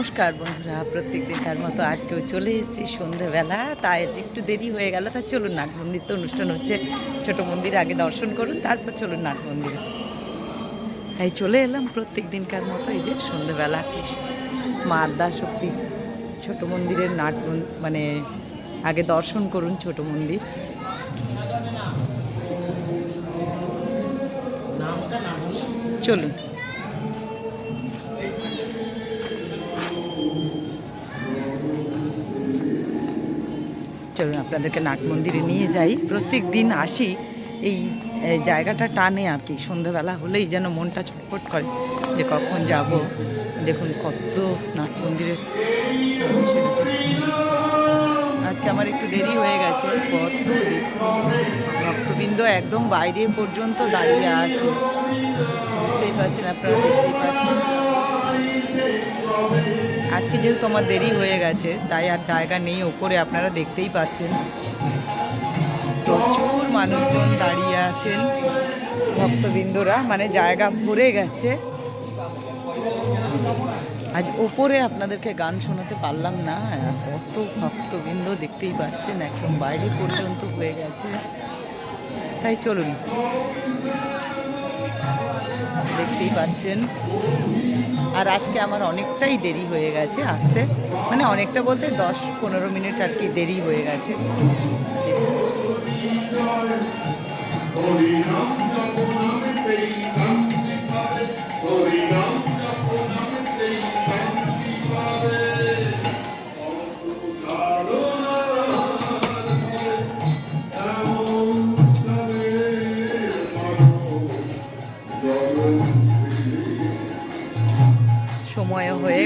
নমস্কার বন্ধুরা, প্রত্যেক দিনকার মতো আজকেও চলে এসেছি সন্ধেবেলা, তাই একটু দেরি হয়ে গেল, তা চলুন নাট মন্দির তো অনুষ্ঠান হচ্ছে। ছোট মন্দির আগে দর্শন করুন, তারপর চলুন নাট মন্দিরে। তাই চলে এলাম প্রত্যেক দিনকার মতো, এই যে সন্ধেবেলা। মা আদ্যা শক্তি ছোট মন্দিরের নাট মানে আগে দর্শন করুন ছোট মন্দির। চলুন। চলুন আপনাদেরকে নাট মন্দিরে নিয়ে যাই। প্রত্যেক দিন আসি এই জায়গাটা টানে আর কি। সন্ধ্যাবেলা হলেই যেন মনটা ছটফট করে যে কখন যাব। দেখুন কত নাট মন্দিরে আজকে আমার একটু দেরি হয়ে গেছে। কত ভক্তবৃন্দ একদম বাইরে পর্যন্ত দাঁড়িয়ে আছে। বুঝতেই পারছেন আপনারা, দেখতেই পাচ্ছেন। আজকে যেহেতু আমার দেরি হয়ে গেছে, তাই আর জায়গা নেই, ওপরে আপনারা দেখতেই পাচ্ছেন। প্রচুর মানুষজন দাঁড়িয়ে আছেন, ভক্তবৃন্দরা মানে জায়গা ভরে গেছে। আজ ওপরে আপনাদেরকে গান শোনাতে পারলাম না, কত ভক্তবৃন্দ দেখতেই পাচ্ছেন, একদম বাইরে পর্যন্ত হয়ে গেছে। তাই চলুন। দেখতেই পারছেন আর আজকে আমার অনেকটাই দেরি হয়ে গেছে আসতে। মানে অনেকটা বলতে দশ পনেরো মিনিট আর কি দেরি হয়ে গেছে।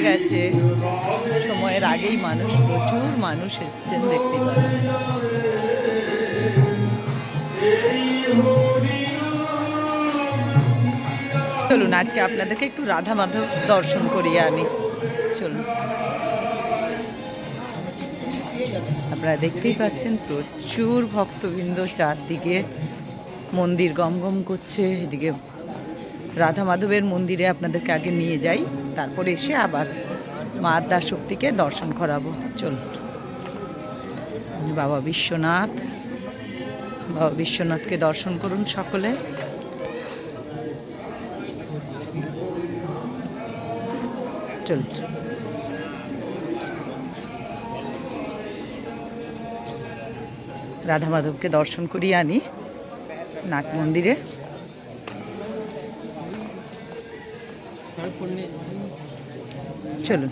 গেছে। সময়ের আগেই মানুষ, প্রচুর মানুষ এসছেন দেখতে পাচ্ছেন। চলুন, আজকে আপনাদেরকে একটু রাধা মাধব দর্শন করিয়ে আনি। চলুন। আপনারা দেখতেই পাচ্ছেন, প্রচুর ভক্তবৃন্দ চারদিকে মন্দির গমগম করছে। এদিকে রাধা মাধবের মন্দিরে আপনাদেরকে আগে নিয়ে যাই। তারপরে এসে আবার মা শক্তিকে দর্শন করাবো। চলুন। বাবা বিশ্বনাথ, বাবা বিশ্বনাথকে দর্শন করুন সকলে। চল রাধা মাধবকে দর্শন করিয়ে আনি নাট মন্দিরে। চলুন।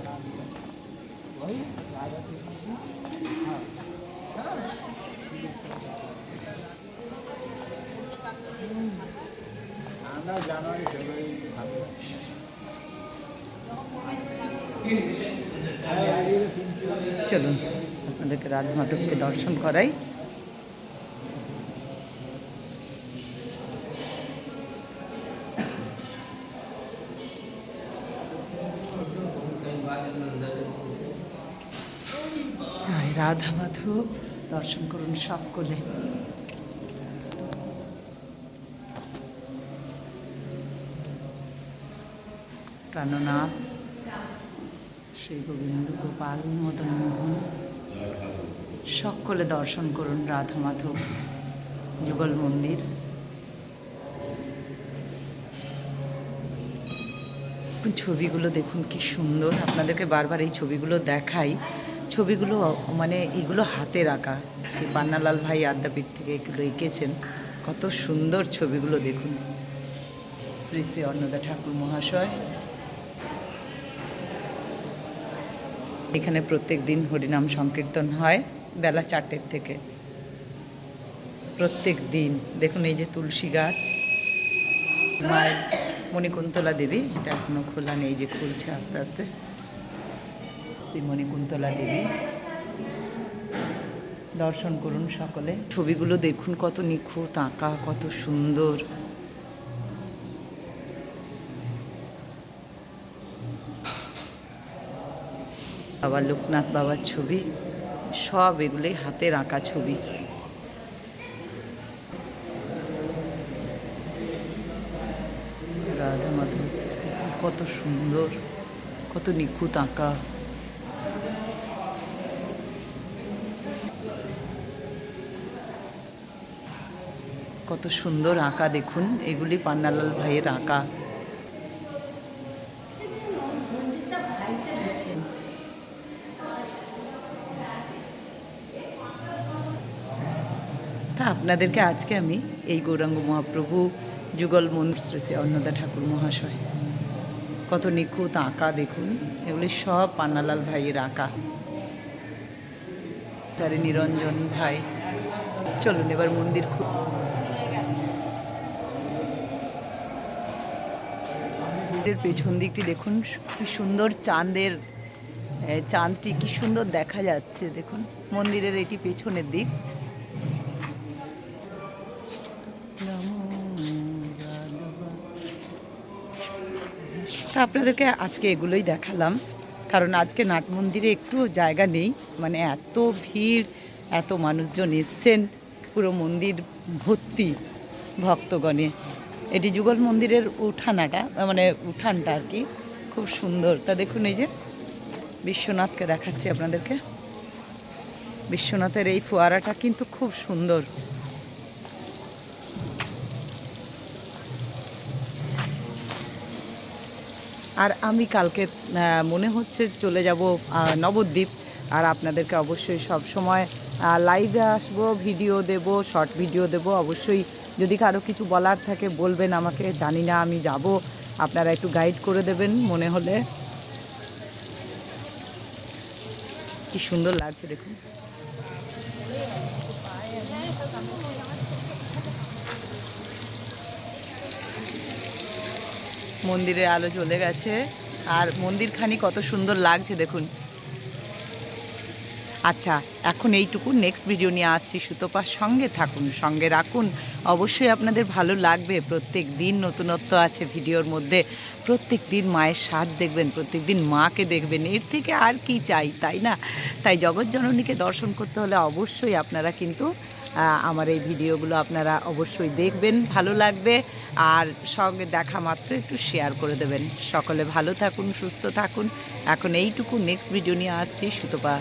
চলুন আপনাদেরকে রাধা মাধবকে দর্শন করাই। রাধা মাধব দর্শন করুন সকলে। প্রাণনাথ, শ্রী গোবিন্দ গোপাল মদন মোহন, সকলে দর্শন করুন রাধা মাধব যুগল মন্দির। ছবিগুলো দেখুন কি সুন্দর। আপনাদেরকে বারবার এই ছবিগুলো দেখাই। ছবিগুলো মানে এগুলো হাতে রাখা। সেই পান্নালাল ভাই আদ্যাপীঠ থেকে এগুলো এঁকেছেন। কত সুন্দর ছবিগুলো দেখুন। শ্রী শ্রী অন্নদা ঠাকুর মহাশয়। এখানে প্রত্যেক দিন হরিনাম সংকীর্তন হয় বেলা চারটের থেকে। প্রত্যেক দিন। দেখুন এই যে তুলসী গাছ। মায়ের মণিকুন্তলা দেবী, এটা এখনও খোলা নেই যে খুলছে আস্তে আস্তে। শ্রী মণিকুন্তলা দেবী। দর্শন করুন সকলে। ছবিগুলো দেখুন, কত নিখুঁত আঁকা, কত সুন্দর। বাবা লোকনাথ বাবার ছবি, সব এগুলোই হাতের আঁকা ছবি। রাধা মাধব কত সুন্দর, কত নিখুঁত আঁকা। কত সুন্দর আঁকা, দেখুন। এগুলি পান্নালাল ভাইয়ের আঁকা। তা আপনাদেরকে আজকে আমি এই গৌরাঙ্গ মহাপ্রভু যুগল মন্দির শ্রী অন্নদা ঠাকুর মহাশয়, কত নিখুঁত আঁকা, দেখুন। এগুলি সব পান্নালাল ভাইয়ের আঁকা। তারে নিরঞ্জন ভাই। চলুন এবার মন্দির খুব মন্দিরের পেছন দিকটি দেখুন, কি সুন্দর চাঁদের চাঁদটি কি সুন্দর দেখা যাচ্ছে, দেখুন, মন্দিরের এটি পেছনের দিক। তা আপনাদেরকে আজকে এগুলোই দেখালাম, কারণ আজকে নাট মন্দিরে একটু জায়গা নেই মানে এত ভিড়, এত মানুষজন এসছেন, পুরো মন্দির ভর্তি ভক্তগণে। এটি যুগল মন্দিরের উঠানাটা মানে উঠানটা আর কি। খুব সুন্দর। তা দেখুন এই যে, বিশ্বনাথকে দেখাচ্ছি আপনাদেরকে। বিশ্বনাথের এই ফোয়ারাটা কিন্তু খুব সুন্দর। আর আমি কালকে মনে হচ্ছে চলে যাব নবদ্বীপ। আর আপনাদেরকে অবশ্যই সব সময় লাইভে আসব ভিডিও দেব শর্ট ভিডিও দেব। অবশ্যই যদি কারও কিছু বলার থাকে বলবেন আমাকে, জানি না আমি যাব। আপনারা একটু গাইড করে দেবেন মনে হলে। কি সুন্দর লাগছে দেখুন। মন্দিরে আলো জ্বলে গেছে। আর মন্দিরখানি কত সুন্দর লাগছে দেখুন। আচ্ছা এখন এইটুকু নেক্সট ভিডিও নিয়ে আসছি। সুতপার সঙ্গে থাকুন, সঙ্গে রাখুন। অবশ্যই আপনাদের ভালো লাগবে। প্রত্যেক দিন নতুনত্ব আছে ভিডিওর মধ্যে। প্রত্যেক দিন মায়ের সাজ দেখবেন, প্রত্যেক দিন মাকে দেখবেন। এর থেকে আর কি চাই, তাই না? তাই জগৎজননীকে দর্শন করতে হলে অবশ্যই আপনারা কিন্তু আমার এই ভিডিওগুলো আপনারা অবশ্যই দেখবেন, ভালো লাগবে। আর সঙ্গে দেখা মাত্র একটু শেয়ার করে দেবেন। সকলে ভালো থাকুন, সুস্থ থাকুন। এখন এইটুকু নেক্সট ভিডিও নিয়ে আসছি, সুতপা।